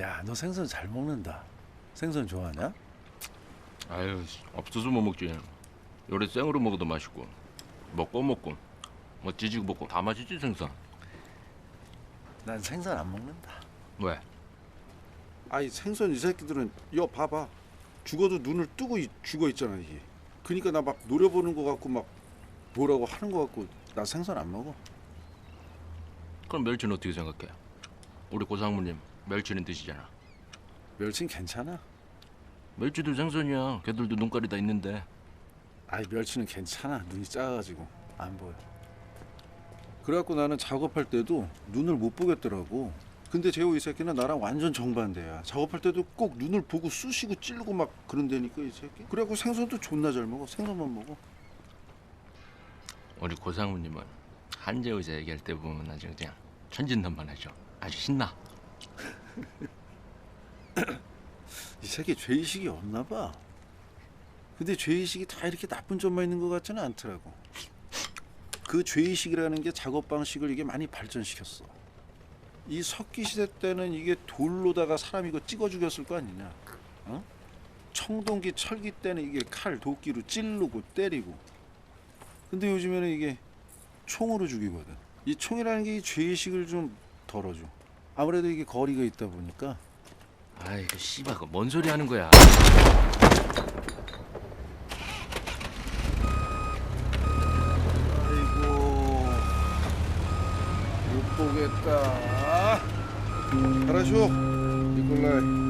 야, 너 생선 잘 먹는다. 생선 좋아하냐? 아유 씨, 없어서 못 먹지. 요래 생으로 먹어도 맛있고 먹고 먹고 뭐 찌지고 먹고 다 맛있지 생선. 난 생선 안 먹는다. 왜? 아이 생선 이 새끼들은 여 봐봐 죽어도 눈을 뜨고 있- 죽어 있잖아 이게 그러니까 나 막 노려보는 거 같고 막 뭐라고 하는 거 같고 나 생선 안 먹어 그럼 멸치는 어떻게 생각해? 우리 고상무님 멸치는 드시잖아. 멸치는 괜찮아. 멸치도 생선이야. 걔들도 눈깔이 다 있는데. 아이, 멸치는 괜찮아. 눈이 작아가지고 안 보여. 그래갖고 나는 작업할 때도 눈을 못 보겠더라고 근데 재호 이 새끼는 나랑 완전 정반대야 작업할 때도 꼭 눈을 보고 쑤시고 찌르고 막 그런다니까 이 새끼 그래갖고 생선도 존나 잘 먹어 생선만 먹어 우리 고상무님은 한재 의사 얘기할 때 보면 아주 그냥 천진난만하죠. 아주 신나. 이 새끼 죄의식이 없나 봐. 근데 죄의식이 다 이렇게 나쁜 점만 있는 것 같지는 않더라고. 그 죄의식이라는 게 작업 방식을 이게 많이 발전시켰어. 이 석기 시대 때는 이게 돌로다가 사람 이거 찍어 죽였을 거 아니냐. 어? 청동기 철기 때는 이게 칼 도끼로 찌르고 때리고. 근데 요즘에는 이게 총으로 죽이거든. 이 총이라는 게 이 죄의식을 좀 덜어줘 아무래도 이게 거리가 있다 보니까 아이고 씨발 뭔 소리 하는 거야 아이고 못 보겠다. 가라쇼 니콜라이.